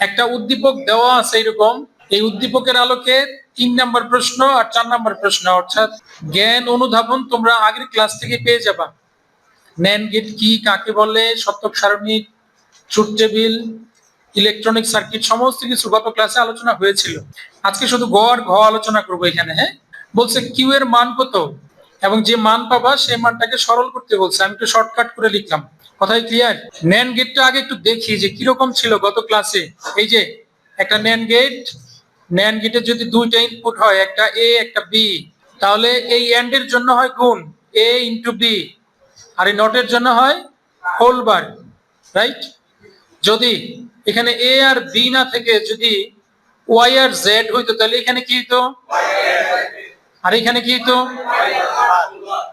একটা উদ্দীপক দেওয়া আছে এরকম। এই উদ্দীপকের আলোকে তিন নাম্বার প্রশ্ন আর চার নাম্বার প্রশ্ন, অর্থাৎ জ্ঞান অনুধাবন তোমরা আগের ক্লাস থেকে পেয়ে যাবা। ন্যান গেট কি, কাকে বলে সত্যক সারণিক ট্রুথ টেবিল ইলেকট্রনিক সার্কিট সমস্ত কিছু গত ক্লাসে আলোচনা হয়েছিল। আজকে শুধু গ আর ঘ আলোচনা করব এখানে হ্যাঁ? বলছে কিউ এর মান কত? এবং যে মান পাবা সেই মানটাকে সরল করতে বলছে। আমি একটু শর্টকাট করে লিখলাম। কথাই ক্লিয়ার ন্যান গেটটা আগে একটু দেখি যে কীরকম ছিল গত ক্লাসে এই যে, একটা ন্যান গেট ন্যান গেটের যদি দুইটা ইনপুট হয়, একটা এ একটা বি তাহলে এই এন্ড এর জন্য হয় গুণ এ ইন্টু বি আর এই নটের জন্য হয় হোল বার রাইট যদি এখানে এ আর বি না থেকে যদি ওয়াই আর জেড হইতো, তাহলে এখানে কি হইতো? আর এখানে কি হইতো?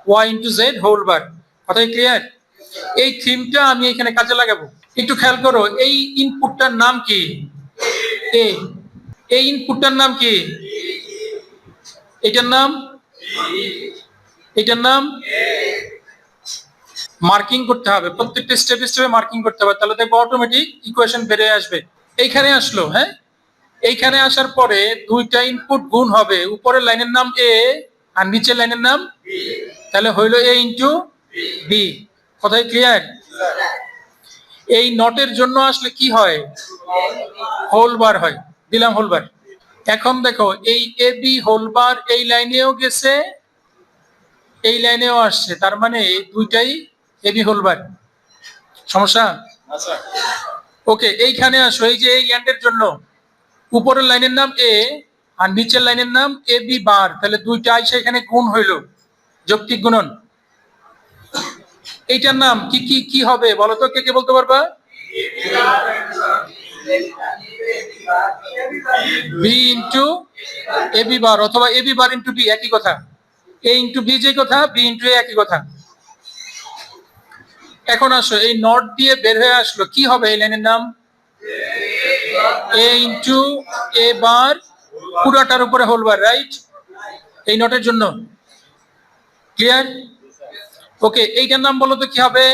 Y into Z whole bar কথাই ক্লিয়ার এই থিমটা আমি এখানে কাজে লাগাবো। একটু খেয়াল করো, এই ইনপুটটার নাম কি? এই ইনপুটটার নাম কি? এটার নাম? এটার নাম? মার্কিং করতে হবে, প্রত্যেকটা স্টেপে স্টেপে মার্কিং করতে হবে, তাহলে দেখব অটোমেটিক ইকুয়েশন বেড়ে আসবে। এইখানে আসলো হ্যাঁ? এইখানে আসার পরে দুইটা ইনপুট গুণ হবে, উপরের লাইনের নাম এ আর নিচের লাইনের নাম তাহলে হইল এ ইন্টু বি কথাই ক্লিয়ার এই নটের জন্য আসলে কি হয়? হোল বার হয়। দিলাম হোলবার এখন দেখো, এই এ বি হোলবার এই লাইনেও গেছে, এই লাইনেও আসছে। তার মানে এই দুইটাই এ বি হোলবার সমস্যা? ওকে এইখানে আসো। এই যে এই এন্ডের জন্য, উপরের লাইনের নাম এ আর নিচের লাইনের নাম এ বি বার তাহলে দুইটা আইসা এখানে গুণ হইল। যৌক্তিক গুণন। এইটার নাম কি কি কি হবে? বলো তো, কে কে বলতে পারবা? B into A B bar অথবা A B bar into B একই কথা। এ ইন্টু বি যে কথা বি ইন্টু একই কথা। এখন আসো, এই নট দিয়ে বের হয়ে আসলো, কি হবে এই লাইনের নাম? এ ইন্টু এ বার পুরাটার উপরে হোল বার রাইট এই নটের জন্য। ক্লিয়ার ওকে, এইটার নাম বলো তো কি হবে?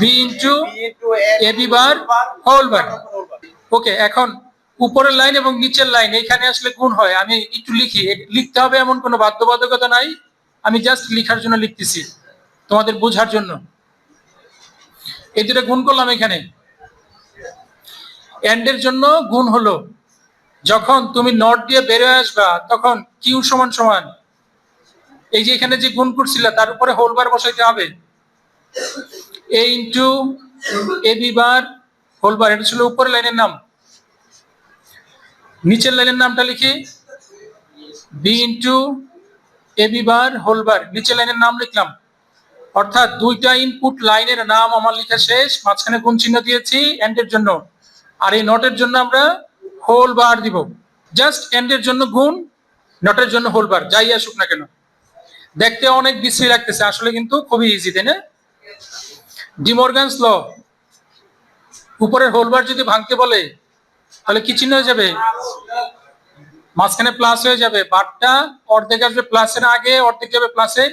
B into A B bar whole bar okay, এখন উপরের লাইন এবং নিচের লাইন এইখানে আসলে গুণ হয়। আমি একটু লিখি। লিখতে হবে এমন কোনো বাধ্যবাধকতা নাই। আমি জাস্ট লিখার জন্য লিখতেছি তোমাদের বোঝার জন্য। এই দুটো গুণ করলাম এখানে। এন্ডের জন্য গুণ হলো, যখন তুমি নট দিয়ে বেরোয় আসবা, তখন কিউ সমান সমান এই যে এখানে যে গুণ করছিলা, তার উপরে হোল বার বসাইতে হবে। A into A B bar whole bar, এটা ছিল উপরের লাইনের নাম। নিচের লাইনের নামটা লিখি। B into A B bar whole bar, নিচের লাইনের নাম লিখলাম। অর্থাৎ দুইটা ইনপুট লাইনের নাম আমার লেখা শেষ, মাঝখানে গুণ চিহ্ন দিয়েছি এন্ডের জন্য। আর এই নটের জন্য আমরা হোল বার দিব। জাস্ট এন্ডের জন্য গুণ নটের জন্য হোল বার, যাই আসুক না কেন। দেখতে অনেক বিশ্রী লাগতেছে, আসলে কিন্তু খুবই ইজি তাই না? ডিমর্গানস ল, উপরের হোলবার যদি ভাঙতে বলে, তাহলে কি চিহ্ন হয়ে যাবে? মাঝখানে প্লাস হয়ে যাবে। বারটা অর্ধেক আসবে প্লাসের আগে, অর্ধেক যাবে প্লাসের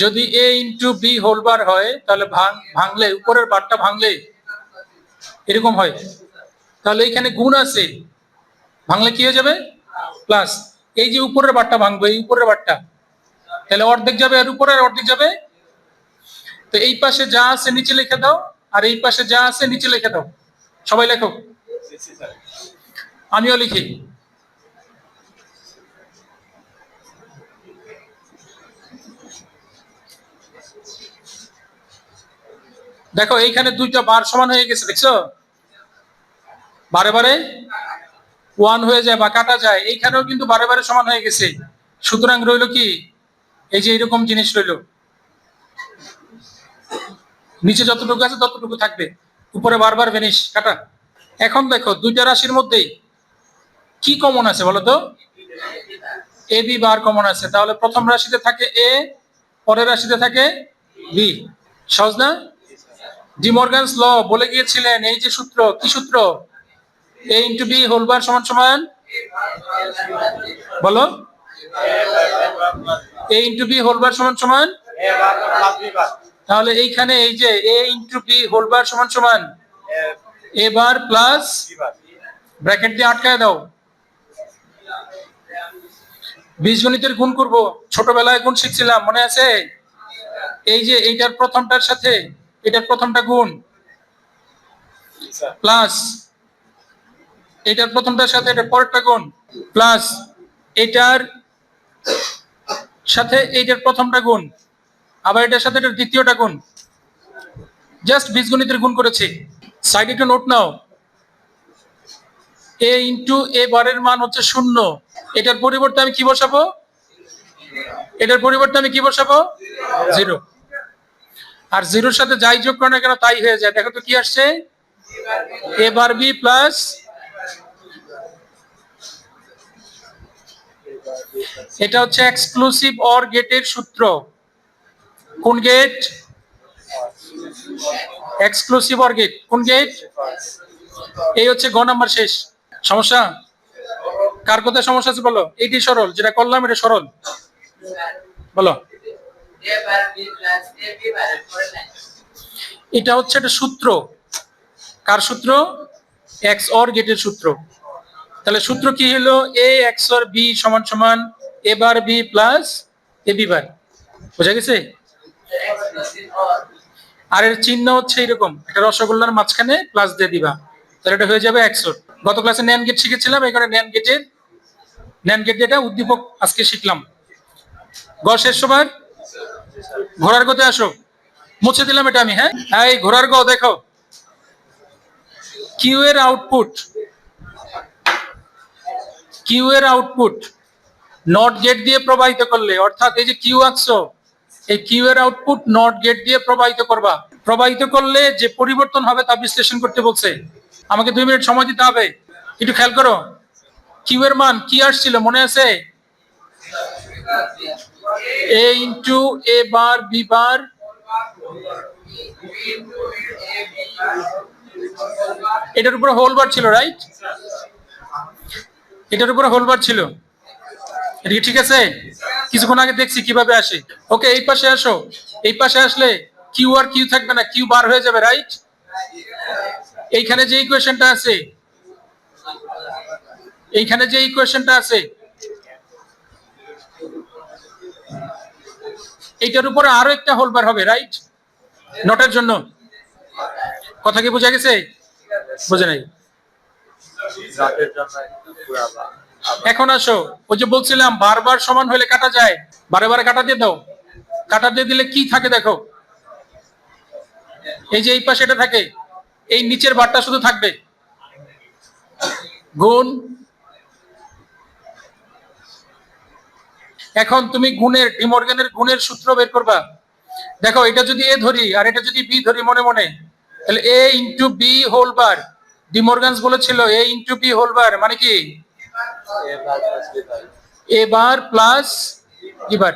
যদি এ ইন্টু বি হোলবার হয়, তাহলে ভাঙ ভাঙলে, উপরের বারটা ভাঙলে এরকম হয়। তাহলে এখানে গুণ আছে। ভাঙলে কি হয়ে যাবে? প্লাস এই যে উপরের বারটা ভাঙবে, এই উপরের বারটা তাহলে অর্ধেক যাবে আর উপরে অর্ধেক যাবে। তো এই পাশে যা আছে নিচে লিখে দাও, আর এই পাশে যা আছে নিচে লিখে দাও। সবাই লেখো। আমিও লিখি। দেখো, এইখানে দুইটা বার সমান হয়ে গেছে, দেখছ? বারে বারে ওয়ান হয়ে যায় বা কাটা যায়, এইখানেও কিন্তু বারে বারে সমান হয়ে গেছে। সুতরাং রইল কি? এই যে এরকম জিনিস রইল। নিচে যতটুকু আছে ততটুকু থাকবে। উপরে বারবার ভেনিস কাটা। এখন দেখো, দুইটা রাশির মধ্যেই কি কমন আছে বলো তো? এ বি বার কমন আছে। তাহলে প্রথম রাশিতে থাকে এ পরের রাশিতে থাকে বি সহজ না ডিমর্গানস ল বলে গিয়েছিলেন, এই যে সূত্র, কি সূত্র? এ ইন্টু বি হোলবার সমান সমান। বলো। এ ইন্টু বি হোলবার সমান সমান? তাহলে এইখানে এই যে এ ইন্টু বি হোলবার সমান সমান? এ বার প্লাস ব্র্যাকেট দিয়ে আটকায় দাও। বীজগণিতের গুণ করব। ছোটবেলায় গুণ শিখছিলাম, মনে আছে? এই যে এইটার প্রথমটার সাথে, এটার প্রথমটা গুণ। প্লাস এটার প্রথমটার সাথে, এটার পরেরটা গুণ। প্লাস এটার সাথে এইটার প্রথমটা গুণ, আবার এটার সাথে এটার দ্বিতীয়টা গুণ। জাস্ট বীজগণিতের গুণ করেছি। সাইডে একটু নোট নাও। এ ইন্টু এ বারের মান হচ্ছে শূন্য। এটার পরিবর্তে আমি কি বসাবো? এটার পরিবর্তে আমি কি বসাবো? জিরো আর জিরোর সাথে যাই যোগ করে না কেন, তাই হয়ে যায়। দেখো তো কি আসছে? এ বার বি প্লাস এটা হচ্ছে এক্সক্লুসিভ অর গেটের সূত্র। কোন গেট এক্সক্লুসিভ অর গেট কোন গেট এই হচ্ছে গ নাম্বার শেষ। সমস্যা? কার কোথায় সমস্যা আছে বলো? এইটি সরল, যেটা করলাম এটা সরল। বলো। এটা হচ্ছে একটা সূত্র। কার সূত্র? এক্স অর গেটের সূত্র। তাহলে সূত্র কি হলো? এ এক্স অর বি সমান সমান A bar B plus A B bar বোঝা গেছে? আর এর চিহ্ন হচ্ছে এরকম, একটা রসগোল্লার মাঝখানে প্লাস দিয়ে দিবা। তাহলে এটা হয়ে যাবে একশো গত ক্লাসে ন্যান গেট শিখেছিলাম, এখানে ন্যান গেটের ন্যান গেট যেটা উদ্দীপক আজকে শিখলাম। গ শেষ সবার ঘোড়ার গতে আসো। মুছে দিলাম এটা আমি হ্যাঁ? এই ঘোড়ার গ, দেখো। কিউ এর আউটপুট কিউ এর আউটপুট নট গেট দিয়ে প্রবাহিত করলে, অর্থাৎ এই যে কিউ আঁকছো, এই কিউ এর আউটপুট নট গেট দিয়ে প্রবাহিত করবা। প্রবাহিত করলে যে পরিবর্তন হবে তা বিশ্লেষণ করতে বলছে। আমাকে দুই মিনিট সময় দিতে হবে। একটু খেয়াল করো। কিউ এর মান কি আসছিল মনে আছে? এ ইন্টু এ বার বি বার এটার উপরে হোল বার ছিল রাইট এটার উপরে হোলবার ছিল। এটা ঠিক আছে? কিছুক্ষণ আগে দেখছি কীভাবে আসে। ওকে, এই পাশে আসো। এই পাশে আসলে কিউ আর কিউ থাকবে না, কিউ বার হয়ে যাবে রাইট এইখানে যে ইকুয়েশনটা আছে, এইখানে যে ইকুয়েশনটা আছে, এইটার উপরে আরও একটা হোলবার হবে রাইট নটের জন্য। কথা কি বোঝা গেছে? বোঝা নাই। এখন আসো। ওই যে বলছিলাম, বারবার সমান হলে কাটা যায়। বারে বারে কাটা দিয়ে দাও। কাটা দিয়ে দিলে কি থাকে দেখো? এই যে এই পাশে এটা থাকে। এই নিচের বারটা শুধু থাকবে। গুণ। এখন তুমি গুণের, ডিমর্গানের গুণের সূত্র বের করবা। দেখো, এটা যদি এ ধরি আর এটা যদি বি ধরি মনে মনে, তাহলে A into B whole bar De Morgan's বলেছিল A into B whole bar মানে কি? A bar plus bar.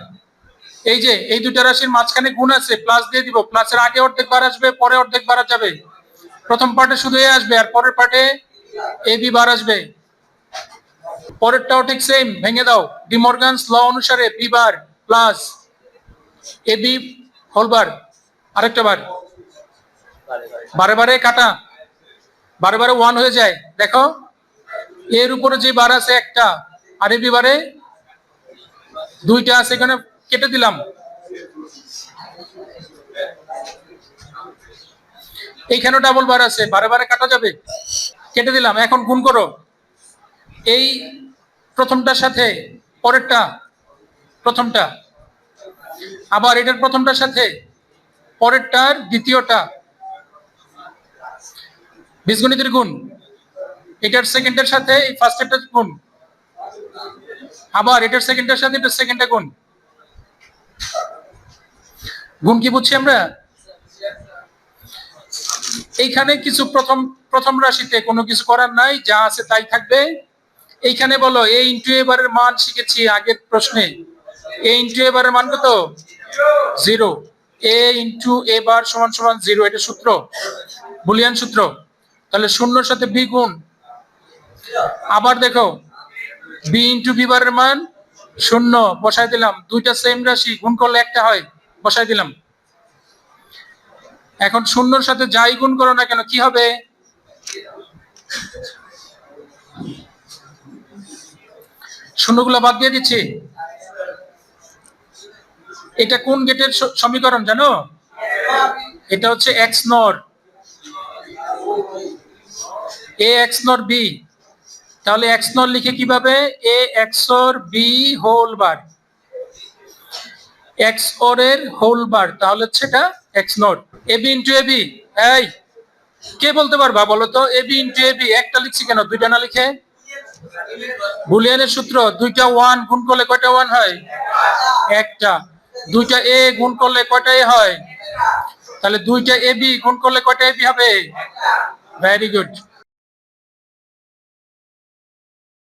এই যে, এই দুটা রাশির মাঝখানে গুণ আছে প্লাস দিয়ে দিব। প্লাসের আগে অর্ধেক বার আসবে, পরে অর্ধেক বার যাবে। প্রথম পার্টে শুধু এ আসবে, আর পরের পার্টে এ বি বার আসবে। পরেরটাও ঠিক সেম ভেঙে দাও। ডিমর্গানস ল অনুসারে B bar plus A B whole bar আরেকটা বারে। বারে বারে কাটা। বারে বারে ওয়ান হয়ে যায়। দেখো, এর উপরে যে বার আছে একটা, আর এই বারে দুইটা আছে, এখানে কেটে দিলাম। এইখানে ডাবল বার আছে, বারে বারে কাটা যাবে। কেটে দিলাম, এখন গুণ করো। এই প্রথমটার সাথে, পরেরটা, প্রথমটা। আবার এটার প্রথমটার সাথে, পরেরটার দ্বিতীয়টা। বীজগণিতের গুণ। এটার সেকেন্ডের সাথে এই ফার্স্টেরটা গুণ। আবার এটার সেকেন্ডের সাথে এটার সেকেন্ডটা গুণ। গুণ কি বুঝছি আমরা? এইখানে কিছু প্রথম প্রথম রাশিতে কোনো কিছু করার নাই, যা আছে তাই থাকবে। এইখানে বলো এ ইন্টু এবারের মান শিখেছি আগের প্রশ্নে। এ ইন্টু এবারের মান কত? জিরো এ ইন্টু এ বার সমান সমান জিরো এটা সূত্র। বুলিয়ান সূত্র। তাহলে শূন্যর সাথে বি গুণ। আবার দেখো বি ইন্টু বি বারের মান শূন্য বসাই দিলাম। দুইটা সেম রাশি গুণ করলে একটা হয় বসাই দিলাম। এখন শূন্যর সাথে যাই গুণ করো না কেন, কি হবে? শূন্যগুলো বাদ দিয়ে দিচ্ছি। এটা কোন গেটের সমীকরণ জানো? এটা হচ্ছে X nor A X nor B তাহলে এক্স নর লিখে কীভাবে A X or B whole bar X or এর হোল বার তাহলে হচ্ছে এটা X not A B into A B এই, কে বলতে পারবা বলো তো? A B into A B একটা লিখছি কেন? দুইটা না লিখে? বুলিয়ানের সূত্র, দুইটা ওয়ান গুণ করলে কয়টা ওয়ান হয়? একটা। দুইটা এ গুণ করলে কয়টা এ হয়? তাহলে দুইটা এ বি গুণ করলে কয়টা এ বি হবে? Very good